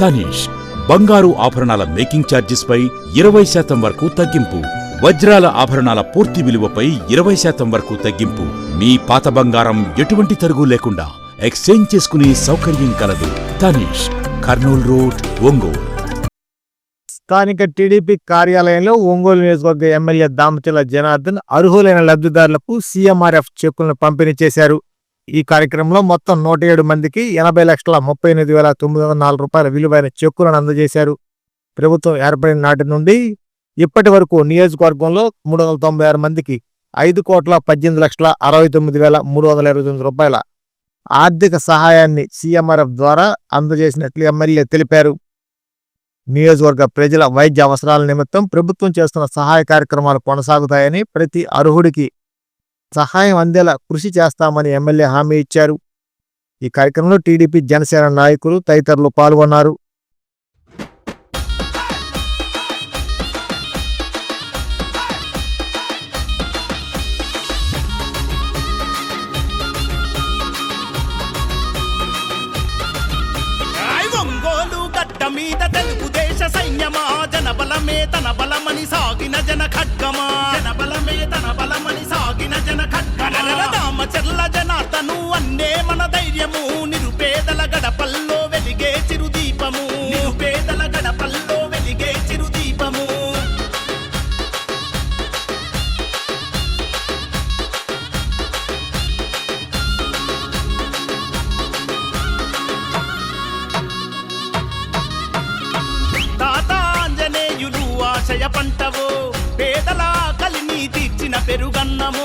తనీష్ బంగారు ఆభరణాల making charges పై ఇరవై శాతం వరకు తగ్గింపు వజ్రాల ఆభరణాల పూర్తి విలువపై ఇరవై శాతం వరకు తగ్గింపు. మీ పాత బంగారం ఎటువంటి తరుగు లేకుండా ఎక్స్చేంజ్ చేసుకునే సౌకర్యం కలదు. తనీష్ కర్నూల్ రోడ్ ఒంగోలు. స్థానిక టీడీపీ కార్యాలయంలో ఒంగోలు నియోజకవర్గ ఎమ్మెల్యే దామచల జనార్దన్ అర్హులైన లబ్ధిదారులకు సీఎంఆర్ఎఫ్ చెక్కులను పంపిణీ చేశారు. ఈ కార్యక్రమంలో మొత్తం నూట ఏడు మందికి ఎనభై లక్షల ముప్పై ఎనిమిది వేల తొమ్మిది వందల నాలుగు రూపాయల విలువైన చెక్కులను అందజేశారు. ప్రభుత్వం ఏర్పడిన నాటి నుండి ఇప్పటి వరకు నియోజకవర్గంలో మూడు వందల తొంభై ఆరు మందికి ఐదు కోట్ల పద్దెనిమిది లక్షల అరవై తొమ్మిది వేల మూడు వందల ఇరవై తొమ్మిది రూపాయల ఆర్థిక సహాయాన్ని సీఎంఆర్ఎఫ్ ద్వారా అందజేసినట్లు ఎమ్మెల్యే తెలిపారు. నియోజకవర్గ ప్రజల వైద్య అవసరాల నిమిత్తం ప్రభుత్వం చేస్తున్న సహాయ కార్యక్రమాలు కొనసాగుతాయని ప్రతి అర్హుడికి సహాయం అందేలా కృషి చేస్తామని ఎమ్మెల్యే హామీ ఇచ్చారు. ఈ కార్యక్రమంలో టీడీపీ జనసేన నాయకులు తదితరులు పాల్గొన్నారు. మీద తెలుగుదేశ సైన్యమా? జనబలమే తన బలమని సాగిన జన ఖడ్గమా జనబలమే తన బలం పంటవో పేదల కలిని తీర్చిన పెరుగన్నము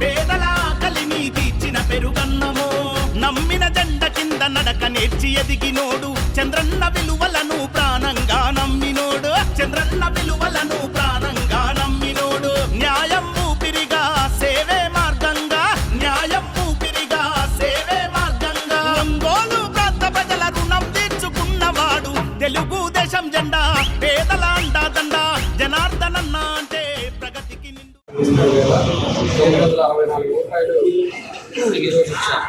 పేదల కలిని తీర్చిన పెరుగన్నము. నమ్మిన జెండ కింద నడక నేర్చి ఎదిగినోడు చంద్రన్న విలువలను ప్రాణంగా నమ్మినోడు చంద్రన్న విలువలను ప్రాణంగా నమ్మినోడు. న్యాయం ఊపిరిగా సేవే మార్గంగా న్యాయం ఊపిరిగా సేవే మార్గంగా. ఒంగోలు ప్రాంత ప్రజల రుణం తీర్చుకున్నవాడు తెలుగుదేశం జెండా నిండు తొమ్మిది వందల అరవై నాలుగు రూపాయలు ఈరోజు ఇచ్చాం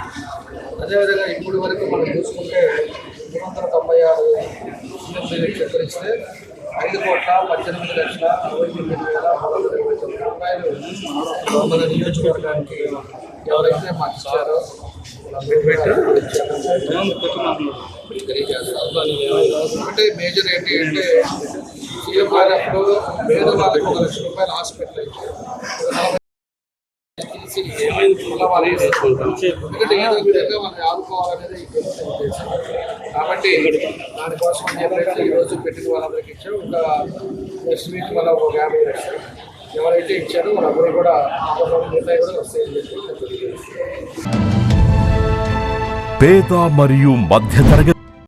అదేవిధంగా ఇప్పటి వరకు మనం చూసుకుంటే మూడు వందల తొంభై ఆరు చక్కరిస్తే ఐదు కోట్ల పద్దెనిమిది లక్షల అరవై తొమ్మిది వేల మూడు వందల ఇరవై తొమ్మిది రూపాయలు మన నియోజకవర్గానికి ఎవరైతే మాకు ఇచ్చారో ఒకటి మేజర్ ఏంటి అంటే సీఎం గారు పేదవాళ్ళకి ఒక లక్ష రూపాయలు హాస్పిటల్ అయితే. ఎందుకంటే ఏదో విధంగా వాళ్ళని ఆదుకోవాలనేది కాబట్టి దానికోసం అని ఈరోజు పెట్టిన వాళ్ళందరికీ ఇచ్చాం ఒక నెక్స్ట్ వీక్ వల్ల ఒక యాభై లక్షలు ఎవరైతే ఇచ్చారో వాళ్ళందరూ కూడా నిర్ణయం కూడా వస్తాయని పేద మరియు మధ్యతరగతి